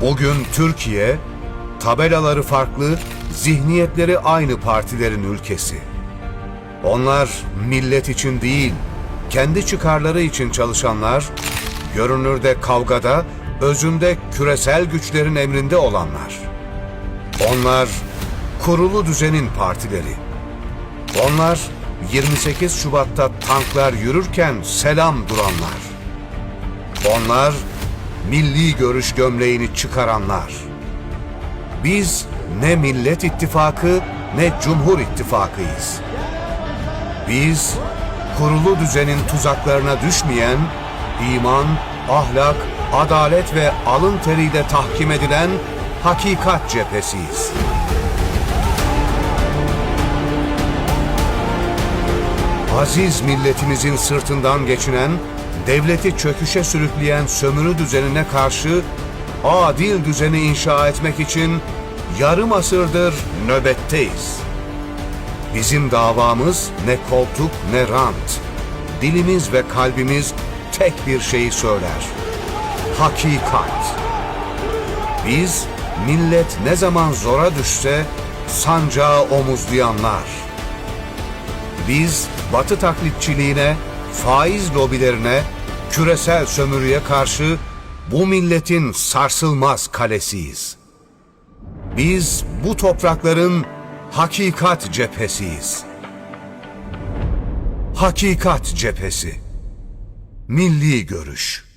Bugün Türkiye, tabelaları farklı, zihniyetleri aynı partilerin ülkesi. Onlar millet için değil, kendi çıkarları için çalışanlar, görünürde kavgada, özünde küresel güçlerin emrinde olanlar. Onlar kurulu düzenin partileri. Onlar 28 Şubat'ta tanklar yürürken selam duranlar. Onlar milli görüş gömleğini çıkaranlar. Biz ne Millet İttifakı ne Cumhur İttifakıyız. Biz kurulu düzenin tuzaklarına düşmeyen, iman, ahlak, adalet ve alın teriyle tahkim edilen hakikat cephesiyiz. Aziz milletimizin sırtından geçinen, devleti çöküşe sürükleyen sömürü düzenine karşı adil düzeni inşa etmek için yarım asırdır nöbetteyiz. Bizim davamız ne koltuk ne rant. Dilimiz ve kalbimiz tek bir şeyi söyler. Hakikat. Biz millet ne zaman zora düşse sancağı omuzlayanlar. Biz batı taklitçiliğine, faiz lobilerine, küresel sömürüye karşı bu milletin sarsılmaz kalesiyiz. Biz bu toprakların hakikat cephesiyiz. Hakikat cephesi. Milli görüş.